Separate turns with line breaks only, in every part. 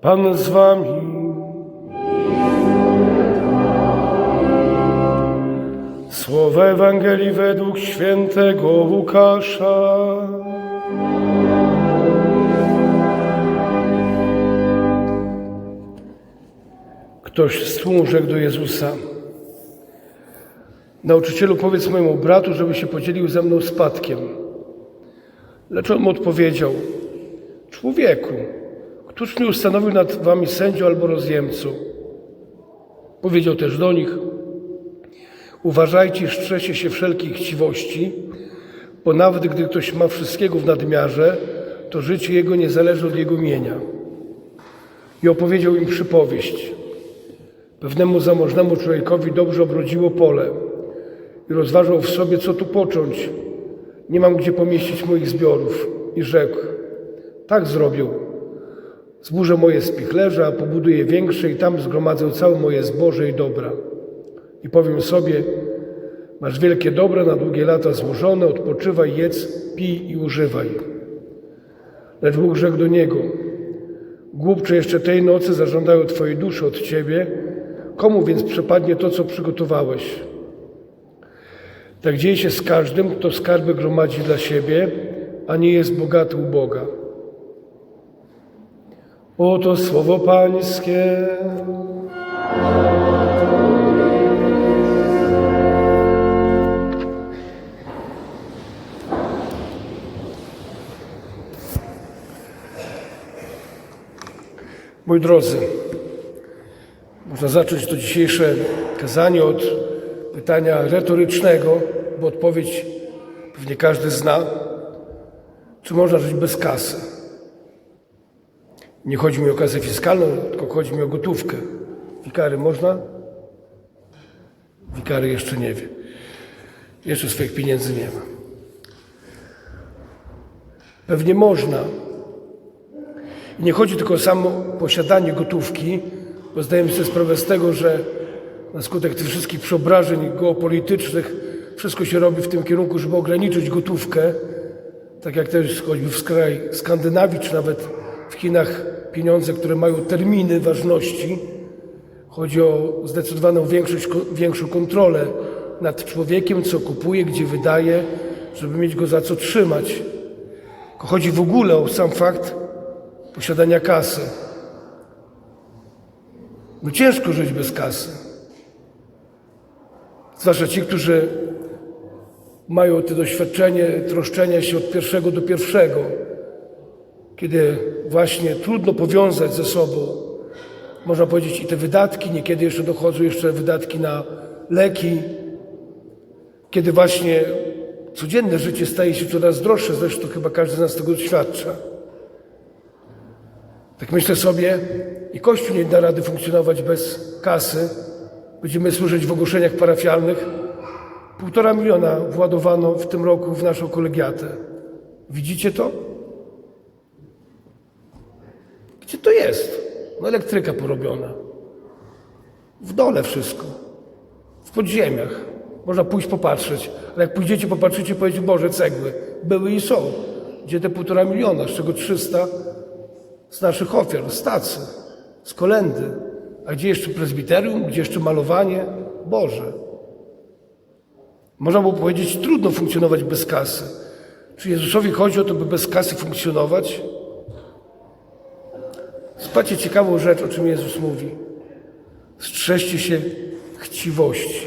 Pan z wami. Słowa Ewangelii według świętego Łukasza. Ktoś z tłumu rzekł do Jezusa: Nauczycielu, powiedz mojemu bratu, żeby się podzielił ze mną spadkiem. Lecz on mu odpowiedział: Człowieku, któż mi ustanowił nad wami sędzią albo rozjemcą? Powiedział też do nich: Uważajcie, i strzeżcie się wszelkich chciwości, bo nawet gdy ktoś ma wszystkiego w nadmiarze, to życie jego nie zależy od jego mienia. I opowiedział im przypowieść. Pewnemu zamożnemu człowiekowi dobrze obrodziło pole i rozważał w sobie, co tu począć. Nie mam gdzie pomieścić moich zbiorów. I rzekł, tak zrobił. Zburzę moje spichlerze, a pobuduję większe i tam zgromadzę całe moje zboże i dobra. I powiem sobie, masz wielkie dobra na długie lata złożone, odpoczywaj, jedz, pij i używaj. Lecz Bóg rzekł do niego, głupcze jeszcze tej nocy zażądają Twojej duszy od Ciebie, komu więc przepadnie to, co przygotowałeś? Tak dzieje się z każdym, kto skarby gromadzi dla siebie, a nie jest bogaty u Boga. Oto słowo Pańskie. Moi drodzy, można zacząć to dzisiejsze kazanie od pytania retorycznego, bo odpowiedź pewnie każdy zna. Czy można żyć bez kasy? Nie chodzi mi o kasę fiskalną, tylko chodzi mi o gotówkę. Wikary można? Wikary jeszcze nie wie. Jeszcze swoich pieniędzy nie ma. Pewnie można. I nie chodzi tylko o samo posiadanie gotówki, bo zdajemy sobie sprawę z tego, że na skutek tych wszystkich przeobrażeń geopolitycznych wszystko się robi w tym kierunku, żeby ograniczyć gotówkę, tak jak też choćby w kraj Skandynawii, czy nawet w Chinach pieniądze, które mają terminy ważności. Chodzi o zdecydowaną większość, większą kontrolę nad człowiekiem, co kupuje, gdzie wydaje, żeby mieć go za co trzymać. Chodzi w ogóle o sam fakt posiadania kasy. No ciężko żyć bez kasy. Zwłaszcza ci, którzy mają to doświadczenie troszczenia się od pierwszego do pierwszego, kiedy właśnie trudno powiązać ze sobą, można powiedzieć, i te wydatki, niekiedy jeszcze dochodzą jeszcze wydatki na leki, kiedy właśnie codzienne życie staje się coraz droższe, zresztą chyba każdy z nas tego doświadcza. Tak myślę sobie, i Kościół nie da rady funkcjonować bez kasy. Będziemy słyszeć w ogłoszeniach parafialnych. Półtora miliona władowano w tym roku w naszą kolegiatę. Widzicie to? Gdzie to jest? No elektryka porobiona. W dole wszystko. W podziemiach. Można pójść popatrzeć. Ale jak pójdziecie, popatrzycie, powiecie, Boże, cegły. Były i są. Gdzie te półtora miliona, z czego 300 z naszych ofiar, z tacy, z kolendy. A gdzie jeszcze prezbiterium, gdzie jeszcze malowanie? Boże. Można było powiedzieć, trudno funkcjonować bez kasy. Czy Jezusowi chodzi o to, by bez kasy funkcjonować? Zobaczcie ciekawą rzecz, o czym Jezus mówi. Strzeżcie się chciwości.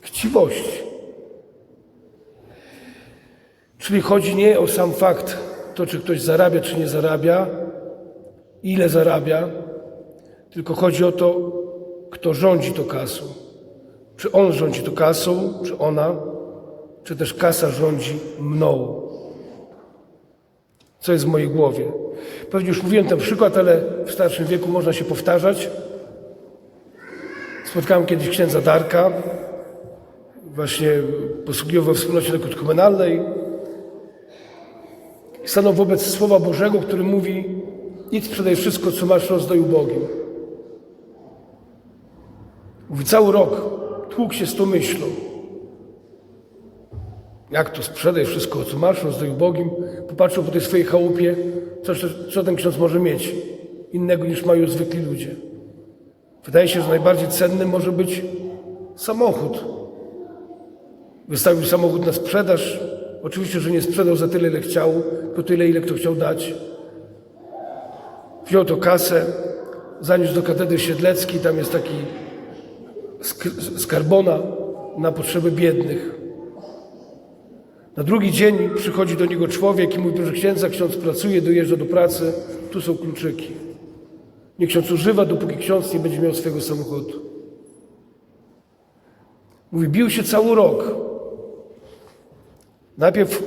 Chciwości. Czyli chodzi nie o sam fakt, to czy ktoś zarabia, czy nie zarabia, ile zarabia, tylko chodzi o to, kto rządzi to kasą. Czy on rządzi to kasą, czy ona, czy też kasa rządzi mną. Co jest w mojej głowie? Pewnie już mówiłem ten przykład, ale w starszym wieku można się powtarzać. Spotkałem kiedyś księdza Darka, właśnie posługiwał we wspólnocie nekrotykumenalnej. Stanął wobec Słowa Bożego, który mówi idź sprzedaj wszystko, co masz, rozdaj ubogim. Mówi, cały rok tłukł się z tą myślą. Jak to sprzedaj wszystko, co masz, rozdaj ubogim? Popatrzył po tej swojej chałupie, co, co ten ksiądz może mieć innego niż mają zwykli ludzie. Wydaje się, że najbardziej cennym może być samochód. Wystawił samochód na sprzedaż. Oczywiście, że nie sprzedał za tyle, ile chciał, tylko tyle, ile kto chciał dać. Wziął to kasę, zaniósł do katedry siedleckiej, tam jest taki sk- skarbona na potrzeby biednych. Na drugi dzień przychodzi do niego człowiek i mówi, proszę księdza, ksiądz pracuje, dojeżdża do pracy, tu są kluczyki. Niech ksiądz używa, dopóki ksiądz nie będzie miał swojego samochodu. Mówi, bił się cały rok. Najpierw,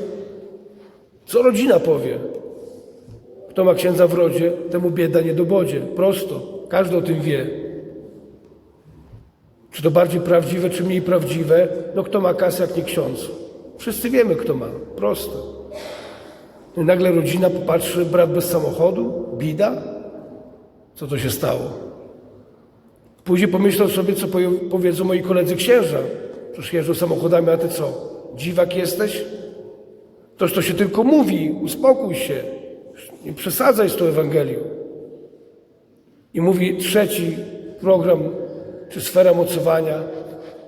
co rodzina powie? Kto ma księdza w rodzie, temu bieda nie dobodzie. Prosto. Każdy o tym wie. Czy to bardziej prawdziwe, czy mniej prawdziwe? No kto ma kasę, jak nie ksiądz? Wszyscy wiemy, kto ma. Prosto. No i nagle rodzina popatrzy, brat bez samochodu, bida. Co to się stało? Później pomyślał sobie, co powie- powiedzą moi koledzy księża. Przecież jeżdżą samochodami, a ty co? Dziwak jesteś? Toż to się tylko mówi, uspokój się. Nie przesadzaj z tą Ewangelią. I mówi trzeci program, czy sfera mocowania,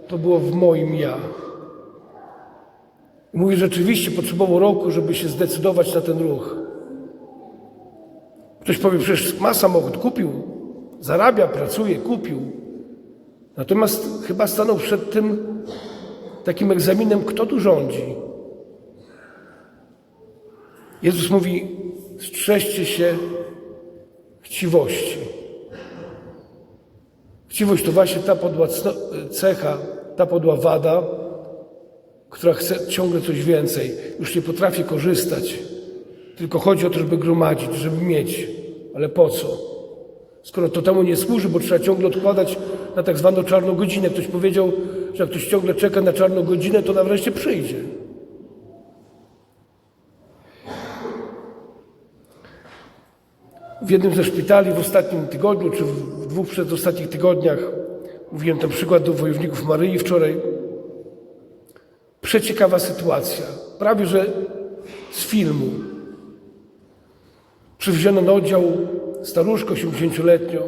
to było w moim ja. Mówi, rzeczywiście potrzebował roku, żeby się zdecydować na ten ruch. Ktoś powie, przecież ma samochód, kupił, zarabia, pracuje, kupił. Natomiast chyba stanął przed tym takim egzaminem, kto tu rządzi. Jezus mówi, strzeżcie się chciwości. Chciwość to właśnie ta podła cecha, ta podła wada, która chce ciągle coś więcej. Już nie potrafi korzystać. Tylko chodzi o to, żeby gromadzić, żeby mieć. Ale po co? Skoro to temu nie służy, bo trzeba ciągle odkładać na tak zwaną czarną godzinę. Ktoś powiedział, że jak ktoś ciągle czeka na czarną godzinę, to na wreszcie przyjdzie. W jednym ze szpitali w ostatnim tygodniu, czy w dwóch przedostatnich tygodniach, mówiłem ten przykład do wojowników Maryi wczoraj, przeciekawa sytuacja, prawie że z filmu. Przywieziano na oddział staruszko 80-letnią,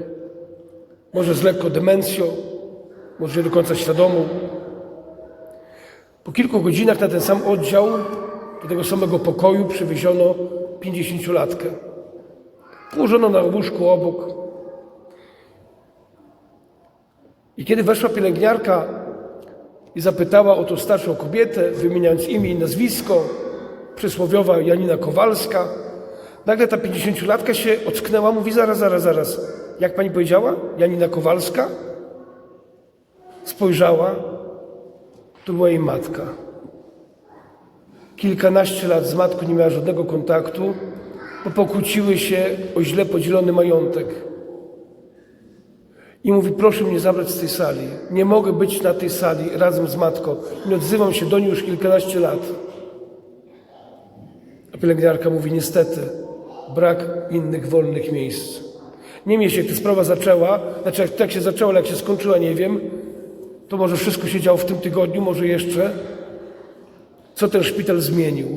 może z lekko demencją, może nie do końca świadomą. Po kilku godzinach na ten sam oddział, do tego samego pokoju przywieziono 50-latkę. Położono na łóżku obok. I kiedy weszła pielęgniarka i zapytała o tą starszą kobietę, wymieniając imię i nazwisko, przysłowiowa Janina Kowalska, nagle ta 50-latka się ocknęła, mówi zaraz, zaraz, zaraz. Jak pani powiedziała? Janina Kowalska? Spojrzała, to była jej matka. Kilkanaście lat z matką nie miała żadnego kontaktu, bo pokłóciły się o źle podzielony majątek. I mówi, proszę mnie zabrać z tej sali. Nie mogę być na tej sali razem z matką. Nie odzywam się do niej już kilkanaście lat. A pielęgniarka mówi, niestety, brak innych wolnych miejsc. Niemniej się, jak ta sprawa zaczęła, znaczy jak tak się zaczęła, ale jak się skończyła, nie wiem, to może wszystko się działo w tym tygodniu, może jeszcze. Co ten szpital zmienił?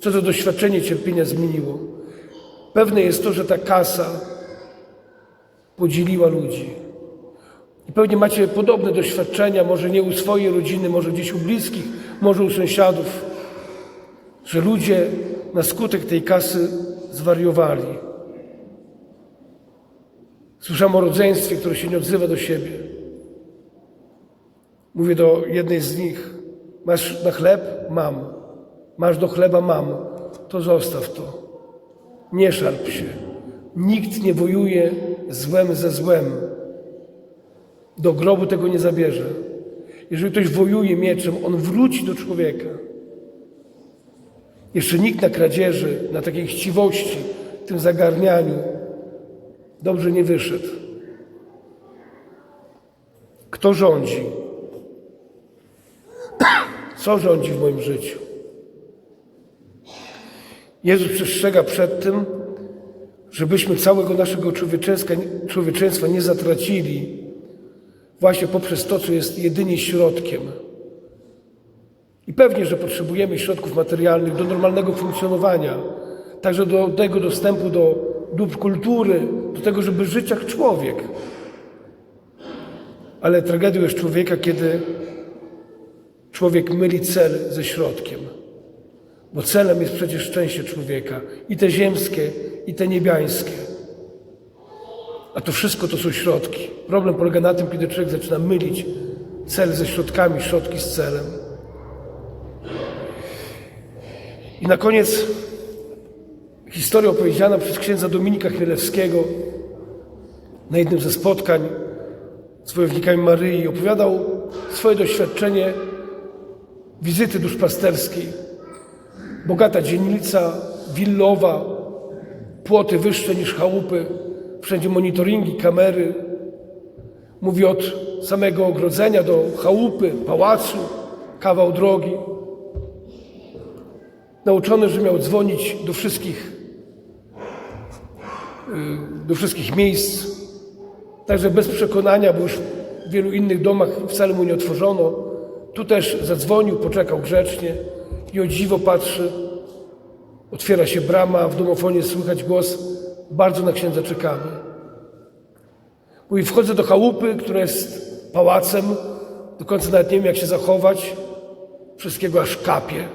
Co to doświadczenie cierpienia zmieniło? Pewne jest to, że ta kasa podzieliła ludzi. I pewnie macie podobne doświadczenia, może nie u swojej rodziny, może gdzieś u bliskich, może u sąsiadów, że ludzie na skutek tej kasy zwariowali. Słyszałem o rodzeństwie, które się nie odzywa do siebie. Mówię do jednej z nich: Masz na chleb? Mam. Masz do chleba? Mam. To zostaw to. Nie szarp się. Nikt nie wojuje złem ze złem. Do grobu tego nie zabierze. Jeżeli ktoś wojuje mieczem, on wróci do człowieka. Jeszcze nikt na kradzieży, na takiej chciwości, tym zagarnianiu dobrze nie wyszedł. Kto rządzi? Co rządzi w moim życiu? Jezus przestrzega przed tym, żebyśmy całego naszego człowieczeństwa, nie zatracili właśnie poprzez to, co jest jedynie środkiem. I pewnie, że potrzebujemy środków materialnych do normalnego funkcjonowania. także do tego dostępu do dóbr kultury, do tego, żeby żyć jak człowiek. Ale tragedią jest człowieka, kiedy człowiek myli cel ze środkiem. Bo celem jest przecież szczęście człowieka, i te ziemskie, i te niebiańskie. A to wszystko to są środki. Problem polega na tym, kiedy człowiek zaczyna mylić cel ze środkami, środki z celem. I na koniec historia opowiedziana przez księdza Dominika Chmielewskiego na jednym ze spotkań z wojownikami Maryi. Opowiadał swoje doświadczenie wizyty duszpasterskiej. Bogata dzielnica, willowa, płoty wyższe niż chałupy, wszędzie monitoringi, kamery. Mówi od samego ogrodzenia do chałupy, pałacu, kawał drogi. Nauczony, że miał dzwonić do wszystkich, y, do wszystkich miejsc, także bez przekonania, bo już w wielu innych domach wcale mu nie otworzono. Tu też zadzwonił, poczekał grzecznie i o dziwo patrzy. Otwiera się brama, w domofonie słychać głos bardzo na księdza czekamy. Mówi, wchodzę do chałupy, która jest pałacem, do końca nawet nie wiem, jak się zachować. Wszystkiego aż kapie.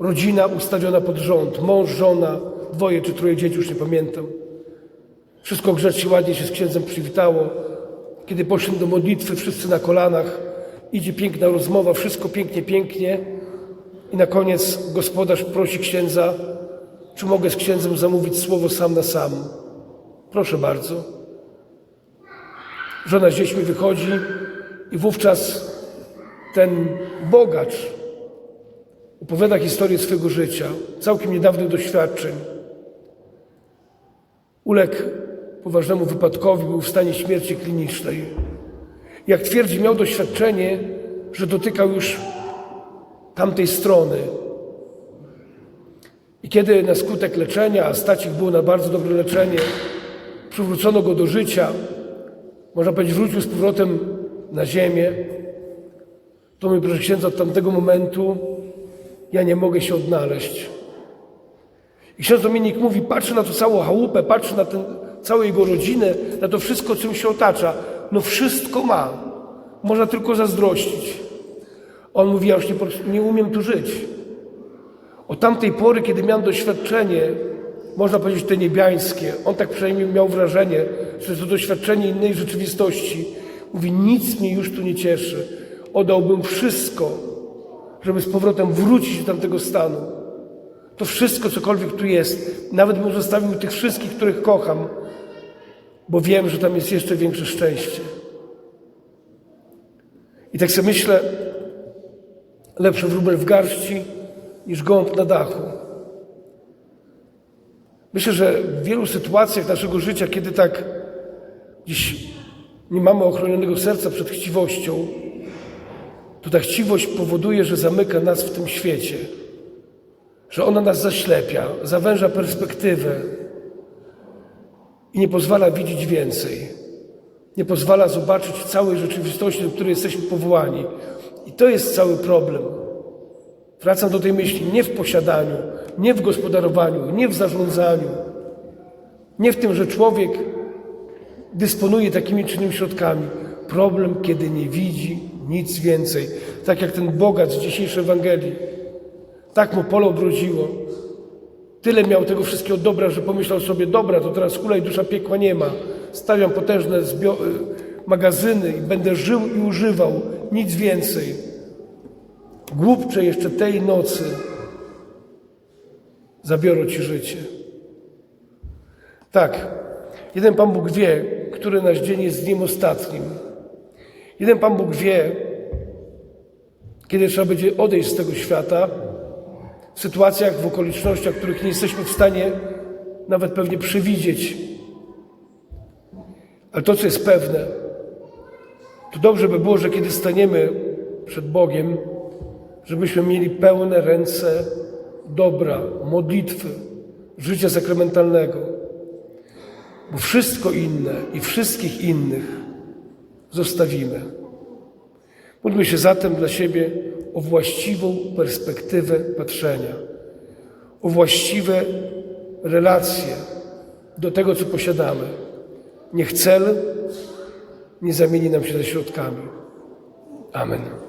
Rodzina ustawiona pod rząd, mąż, żona, dwoje czy troje dzieci, już nie pamiętam. Wszystko grzecznie, ładnie się z księdzem przywitało. Kiedy poszli do modlitwy, wszyscy na kolanach, idzie piękna rozmowa, wszystko pięknie, pięknie. I na koniec gospodarz prosi księdza, czy mogę z księdzem zamówić słowo sam na sam. Proszę bardzo. Żona z dziećmi wychodzi i wówczas ten bogacz opowiada historię swojego życia, całkiem niedawnych doświadczeń. Uległ poważnemu wypadkowi, był w stanie śmierci klinicznej. Jak twierdzi, miał doświadczenie, że dotykał już tamtej strony. I kiedy na skutek leczenia, a Stacik było na bardzo dobre leczenie, przywrócono go do życia, można powiedzieć, wrócił z powrotem na ziemię, to mój proszę księdza, od tamtego momentu ja nie mogę się odnaleźć. I ksiądz Dominik mówi, patrzy na to całą chałupę, patrzy na ten, całą jego rodzinę, na to wszystko, czym się otacza. No wszystko ma. Można tylko zazdrościć. On mówi, ja już nie, nie umiem tu żyć. Od tamtej pory, kiedy miałem doświadczenie, można powiedzieć te niebiańskie, on tak przynajmniej miał wrażenie, że to doświadczenie innej rzeczywistości. Mówi, nic mnie już tu nie cieszy. Oddałbym wszystko, żeby z powrotem wrócić do tamtego stanu. To wszystko, cokolwiek tu jest, nawet bym zostawił tych wszystkich, których kocham, bo wiem, że tam jest jeszcze większe szczęście. I tak sobie myślę, lepszy wróbel w garści niż gołąb na dachu. Myślę, że w wielu sytuacjach naszego życia, kiedy tak dziś nie mamy ochronionego serca przed chciwością, to ta chciwość powoduje, że zamyka nas w tym świecie, że ona nas zaślepia, zawęża perspektywę i nie pozwala widzieć więcej. Nie pozwala zobaczyć całej rzeczywistości, do której jesteśmy powołani. I to jest cały problem. Wracam do tej myśli nie w posiadaniu, nie w gospodarowaniu, nie w zarządzaniu, nie w tym, że człowiek dysponuje takimi czy innymi środkami. Problem, kiedy nie widzi nic więcej. Tak jak ten bogacz z dzisiejszej Ewangelii. Tak mu pole obrodziło. Tyle miał tego wszystkiego dobra, że pomyślał sobie, dobra, to teraz hulaj dusza piekła nie ma. Stawiam potężne magazyny i będę żył i używał. Nic więcej. Głupcze jeszcze tej nocy zabiorą ci życie. Tak, jeden Pan Bóg wie, który nasz dzień jest dniem ostatnim. Jeden Pan Bóg wie, kiedy trzeba będzie odejść z tego świata, w sytuacjach, w okolicznościach, których nie jesteśmy w stanie nawet pewnie przewidzieć. Ale to, co jest pewne, to dobrze by było, że kiedy staniemy przed Bogiem, żebyśmy mieli pełne ręce dobra, modlitwy, życia sakramentalnego. Bo wszystko inne i wszystkich innych zostawimy. Módlmy się zatem dla siebie o właściwą perspektywę patrzenia, o właściwe relacje do tego, co posiadamy. Niech cel nie zamieni nam się ze środkami. Amen.